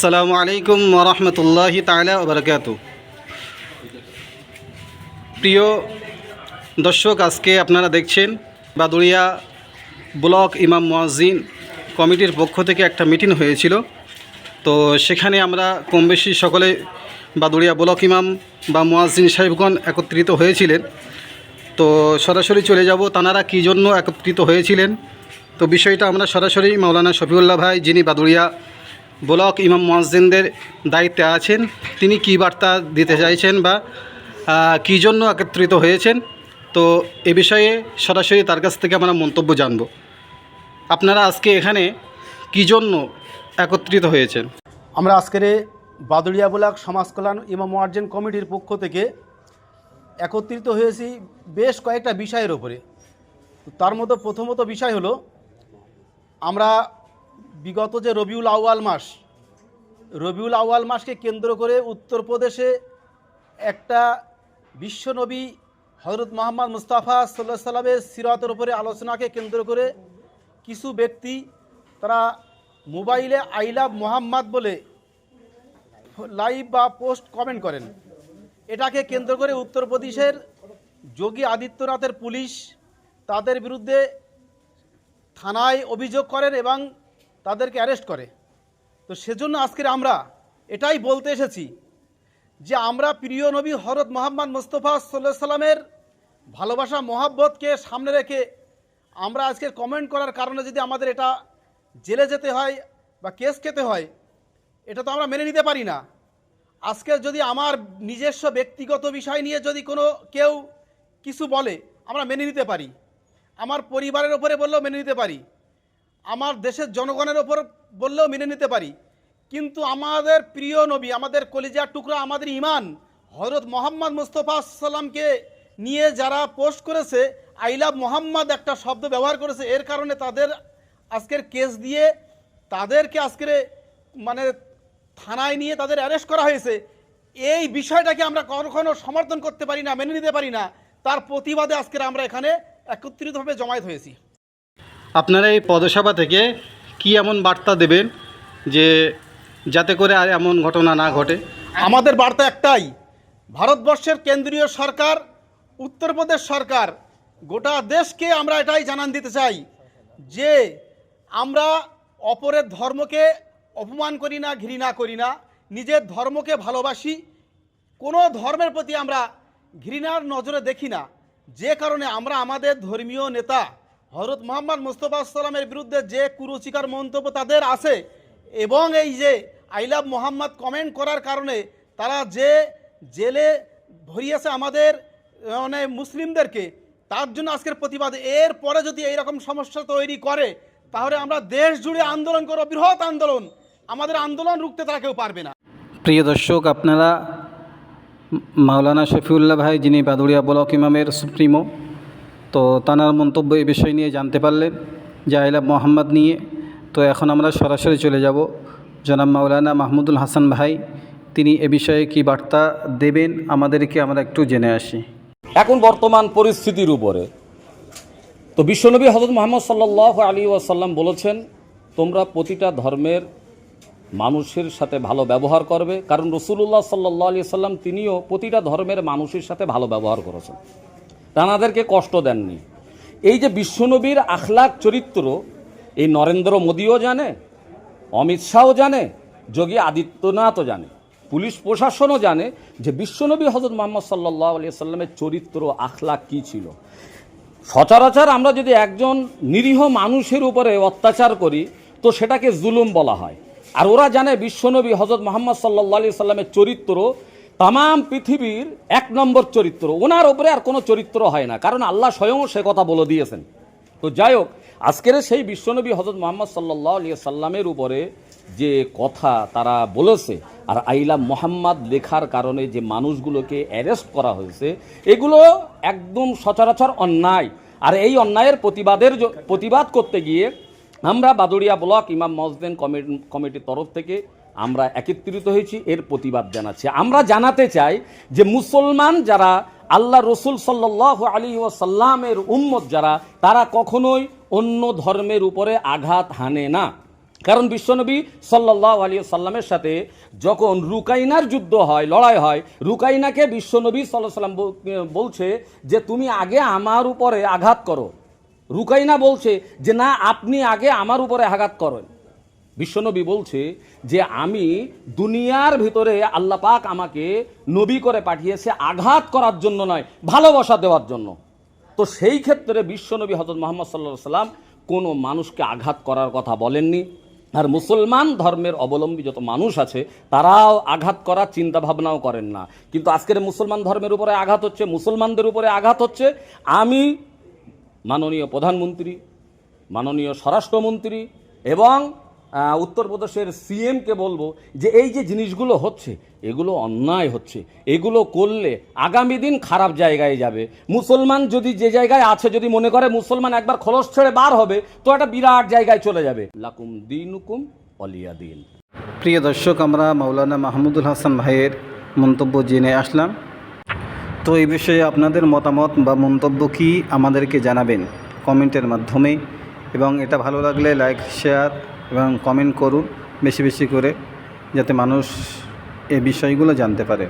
আসসালামু আলাইকুম ওরহমতুল্লাহি তালা বরকাত প্রিয় দর্শক, আজকে আপনারা দেখছেন বাদুড়িয়া ব্লক ইমাম মুয়াজ্জিন কমিটির পক্ষ থেকে একটা মিটিং হয়েছিল। তো সেখানে আমরা কম বেশি সকলে বাদুড়িয়া ব্লক ইমাম বা মুয়াজ্জিন সাহেবগণ একত্রিত হয়েছিলেন। তো সরাসরি চলে যাব, তানারা কী জন্য একত্রিত হয়েছিলেন? তো বিষয়টা আমরা সরাসরি মাওলানা শফিউল্লাহ ভাই, যিনি বাদুড়িয়া ব্লক ইমাম মসজিদদের দায়িত্বে আছেন। তিনি কী বার্তা দিতে চাইছেন বা কী জন্য একত্রিত হয়েছেন? তো এ বিষয়ে সরাসরি তার কাছ থেকে আমরা মন্তব্য জানব। আপনারা আজকে এখানে কী জন্য একত্রিত হয়েছেন? আমরা আজকের বাদুড়িয়া ব্লক সমাজ কল্যাণ ইমাম মোয়ার্জেন কমিটির পক্ষ থেকে একত্রিত হয়েছি বেশ কয়েকটা বিষয়ের ওপরে তার মধ্যে প্রথমত বিষয় হলো, আমরা বিগত যে রবিউল আউয়াল মাস, রবিউল আউয়াল মাসকে কেন্দ্র করে উত্তরপ্রদেশে একটা বিশ্বনবী হজরত মোহাম্মদ মুস্তাফা সাল্লাহ সাল্লামের সিরাতের উপরে আলোচনাকে কেন্দ্র করে কিছু ব্যক্তি তারা মোবাইলে আই লাভ মোহাম্মদ বলে লাইভ বা পোস্ট কমেন্ট করেন। এটাকে কেন্দ্র করে উত্তরপ্রদেশের যোগী আদিত্যনাথের পুলিশ তাদের বিরুদ্ধে থানায় অভিযোগ করেন এবং তাদেরকে অ্যারেস্ট করে। তো সেজন্য আজকের আমরা এটাই বলতে এসেছি যে আমরা প্রিয় নবী হরত মোহাম্মদ মুস্তফা সাল্লাহ সাল্লামের ভালোবাসা, মহাব্বতকে সামনে রেখে আমরা আজকে কমেন্ট করার কারণে যদি আমাদের এটা জেলে যেতে হয় বা কেস খেতে হয়, এটা তো আমরা মেনে নিতে পারি না। আজকে যদি আমার নিজস্ব ব্যক্তিগত বিষয় নিয়ে যদি কোনো কেউ কিছু বলে, আমরা মেনে নিতে পারি। আমার পরিবারের ওপরে বললেও মেনে নিতে পারি। আমার দেশের জনগণের ওপর বললেও মেনে নিতে পারি। কিন্তু আমাদের প্রিয় নবী, আমাদের কলিজার টুকরা, আমাদের ইমান হজরত মোহাম্মদ মুস্তফা সাল্লামকে নিয়ে যারা পোস্ট করেছে, আই লাভ মোহাম্মদ একটা শব্দ ব্যবহার করেছে, এর কারণে তাদের আজকের কেস দিয়ে তাদেরকে আজকের মানে থানায় নিয়ে তাদের অ্যারেস্ট করা হয়েছে। এই বিষয়টাকে আমরা কখনো সমর্থন করতে পারি না, মেনে নিতে পারি না। তার প্রতিবাদে আজকের আমরা এখানে একত্রিতভাবে জমায়েত হয়েছি। আপনারা এই পদসভা থেকে কি এমন বার্তা দেবেন যে যাতে করে আর এমন ঘটনা না ঘটে? আমাদের বার্তা একটাই, ভারতবর্ষের কেন্দ্রীয় সরকার, উত্তরপ্রদেশ সরকার, গোটা দেশকে আমরা এটাই জানান দিতে চাই যে আমরা অপরের ধর্মকে অপমান করি না, ঘৃণা করি না, নিজের ধর্মকে ভালোবাসি, কোনো ধর্মের প্রতি আমরা ঘৃণার নজরে দেখি না। যে কারণে আমরা আমাদের ধর্মীয় নেতা হজরত মোহাম্মদ মুস্তফা সাল্লামের বিরুদ্ধে যে কুরুচিকার মন্তব্য তাদের আছে, এবং এই যে আইলাভ মোহাম্মদ কমেন্ট করার কারণে তারা যে জেলে ভরিয়েছে আমাদের মানে মুসলিমদেরকে, তার জন্য আজকের প্রতিবাদ। এর পরে যদি এইরকম সমস্যা তৈরি করে, তাহলে আমরা দেশ জুড়ে আন্দোলন করব, বৃহৎ আন্দোলন। আমাদের আন্দোলন রুখতে তারা কেউ পারবে না। প্রিয় দর্শক, আপনারা মাওলানা শফিউল্লাহ ভাই, যিনি বাদুড়িয়া ব্লক ইমামের সুপ্রিমো তো তানার মন্তব্য এই বিষয় নিয়ে জানতে পারলেন আইলা মোহাম্মদ নিয়ে। তো এখন আমরা সরাসরি চলে যাব। জনাব মাওলানা মাহমুদুল হাসান ভাই, তিনি এ বিষয়ে কি বার্তা দেবেন আমাদেরকে আমরা একটু জেনে আসি। এখন বর্তমান পরিস্থিতির উপরে তো বিশ্বনবী হজরত মোহাম্মদ সাল্লাহ আলী ওয়াসাল্লাম বলেছেন, তোমরা প্রতিটা ধর্মের মানুষের সাথে ভালো ব্যবহার করবে। কারণ রসুল্লাহ সাল্লাহ আলি সাল্লাম তিনিও প্রতিটা ধর্মের মানুষের সাথে ভালো ব্যবহার করেছেন। তানাদেরকে কষ্ট দেননি। এই যে বিশ্বনবীর আখলাক চরিত্র, এই নরেন্দ্র মোদীও জানে, অমিত শাহও জানে, যোগী আদিত্যনাথও জানে, পুলিশ প্রশাসনও জানে যে বিশ্বনবী হজরত মোহাম্মদ সাল্লাহ আলি সাল্লামের চরিত্র, আখলাক কী ছিল। সচরাচর আমরা যদি একজন নিরীহ মানুষের উপরে অত্যাচার করি, তো সেটাকে জুলুম বলা হয়। আর ওরা জানে বিশ্বনবী হজরত মোহাম্মদ সাল্লা আলি সাল্লামের চরিত্র তাম পৃথিবীর এক নম্বর চরিত্র। ওনার ওপরে আর কোনো চরিত্র হয় না। কারণ আল্লাহ স্বয়ং সে কথা বলে দিয়েছেন। তো যাই হোক, আজকের সেই বিশ্বনবী হজরত মোহাম্মদ সাল্লাহ আলি সাল্লামের উপরে যে কথা তারা বলেছে, আর আইলা মোহাম্মদ লেখার কারণে যে মানুষগুলোকে অ্যারেস্ট করা হয়েছে, এগুলো একদম সচরাচর অন্যায়। আর এই অন্যায়ের প্রতিবাদের প্রতিবাদ করতে গিয়ে আমরা বাদুড়িয়া ব্লক ইমাম কমিটি, কমিটির তরফ থেকে আমরা একত্রিত হয়েছি, এর প্রতিবাদ জানাচ্ছি। আমরা জানাতে চাই যে মুসলমান যারা আল্লাহ রসুল সাল্লাহ আলী ওসাল্লামের উম্মত যারা, তারা কখনোই অন্য ধর্মের উপরে আঘাত হানে না। কারণ বিশ্বনবী সাল্লাহ আলী সাল্লামের সাথে যখন রুকাইনার যুদ্ধ হয়, লড়াই হয়, রুকাইনাকে বিশ্বনবী সাল্লাহ সাল্লাম বলছে যে, তুমি আগে আমার উপরে আঘাত করো। রুকাইনা বলছে যে, না, আপনি আগে আমার উপরে আঘাত করেন। বিশ্বনবী বলছে যে আমি দুনিয়ার ভিতরে আল্লাহ পাক আমাকে নবী করে পাঠিয়েছে আঘাত করার জন্য নয়, ভালোবাসা দেওয়ার জন্য। তো সেই ক্ষেত্রে বিশ্বনবী হজরত মোহাম্মদ সাল্লা সাল্লাম কোনো মানুষকে আঘাত করার কথা বলেননি। আর মুসলমান ধর্মের অবলম্বী যত মানুষ আছে, তারাও আঘাত করার চিন্তা ভাবনাও করেন না। কিন্তু আজকের মুসলমান ধর্মের উপরে আঘাত হচ্ছে, মুসলমানদের উপরে আঘাত হচ্ছে। আমি মাননীয় প্রধানমন্ত্রী, মাননীয় স্বরাষ্ট্রমন্ত্রী এবং উত্তরপ্রদেশের সিএমকে বলব যে এই যে জিনিসগুলো হচ্ছে, এগুলো অন্যায় হচ্ছে। এগুলো করলে আগামী দিন খারাপ জায়গায় যাবে। মুসলমান যদি যে জায়গায় আছে, যদি মনে করে মুসলমান একবার খলস ছেড়ে বার হবে, তো একটা বিরাট জায়গায় চলে যাবে। লাকুম দিন দিনুকুম অলিয়া দিন। প্রিয় দর্শক, আমরা মাওলানা মাহমুদুল হাসান ভাইয়ের মন্তব্য জেনে আসলাম। তো এই বিষয়ে আপনাদের মতামত বা মন্তব্য কি আমাদেরকে জানাবেন কমেন্টের মাধ্যমে। এবং এটা ভালো লাগলে লাইক, শেয়ার এবং কমেন্ট করুন বেশি বেশি করে যাতে মানুষ এই বিষয়গুলো জানতে পারে।